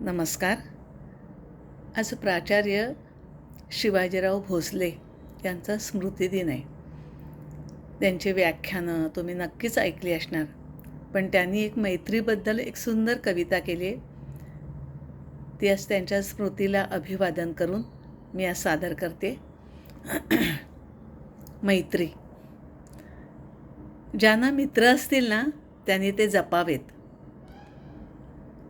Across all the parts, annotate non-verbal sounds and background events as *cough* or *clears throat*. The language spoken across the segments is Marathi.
नमस्कार. आज प्राचार्य शिवाजीराव भोसले यांचा स्मृतिदिन आहे. त्यांची व्याख्यानं तुम्ही नक्कीच ऐकली असणार पण त्यांनी एक मैत्रीबद्दल एक सुंदर कविता केली आहे. ती आज त्यांच्या स्मृतीला अभिवादन करून मी आज सादर करते. *clears throat* मैत्री. ज्यांना मित्र असतील ना त्यांनी ते जपावेत.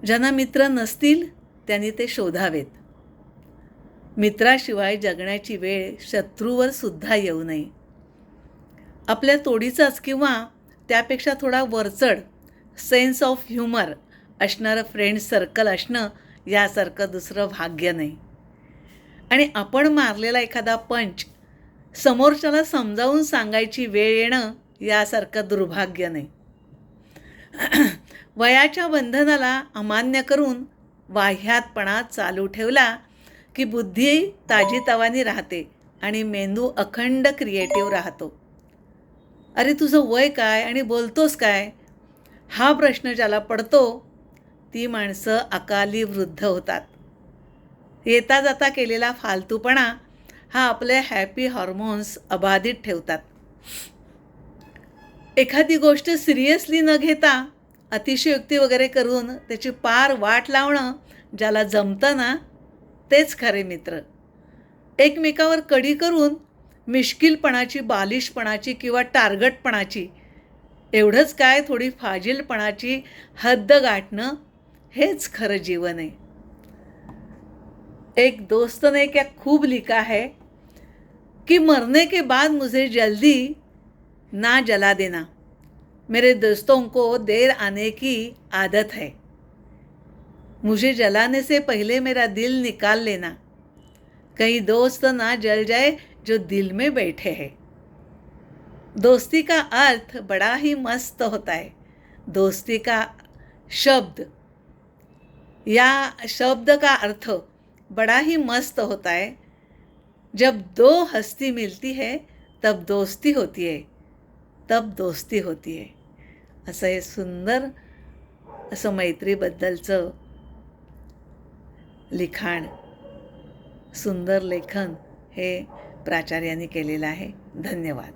ज्यांना मित्र नसतील त्यांनी ते शोधावेत. मित्राशिवाय जगण्याची वेळ शत्रूवर सुद्धा येऊ नये. आपल्या तोडीचाच किंवा त्यापेक्षा थोडा वरचढ सेन्स ऑफ ह्युमर असणारं फ्रेंड सर्कल असणं यासारखं दुसरं भाग्य नाही. आणि आपण मारलेला एखादा पंच समोरच्याला समजावून सांगायची वेळ येणं यासारखं दुर्भाग्य नाही. वयाच्या बंधनाला अमान्य करून वाह्यातपणा चालू ठेवला की बुद्धी ताजीतवानी राहते आणि मेंदू अखंड क्रिएटिव्ह राहतो. अरे तुझं वय काय आणि बोलतोस काय? हा प्रश्न ज्याला पडतो ती माणसं अकाली वृद्ध होतात. येता जाता केलेला फालतूपणा हा आपले हॅपी हॉर्मोन्स अबाधित ठेवतात. एखादी गोष्ट सिरियसली न घेता अतिशयोक्ती वगैरे करून त्याची पार वाट लावणं ज्याला जमतं ना तेच खरे मित्र. एकमेकावर कडी करून मिश्किलपणाची बालिशपणाची किंवा टार्गटपणाची एवढंच काय थोडी फाजीलपणाची हद्द गाठणं हेच खरं जीवन आहे. एक दोस्त ने क्या खूब लिखा है कि मरने के बाद मुझे जल्दी ना जला देना. मेरे दोस्तों को देर आने की आदत है। मुझे जलाने से पहले मेरा दिल निकाल लेना। कहीं दोस्त ना जल जाए जो दिल में बैठे हैं। दोस्ती का अर्थ बड़ा ही मस्त होता है। दोस्ती का शब्द या शब्द का अर्थ बड़ा ही मस्त होता है। जब दो हस्ती मिलती है, तब दोस्ती होती है, तब दोस्ती होती आहे असं हे सुंदर असं मैत्रीबद्दलचं लिखाण सुंदर लेखन हे प्राचार्यांनी केलेलं आहे. धन्यवाद.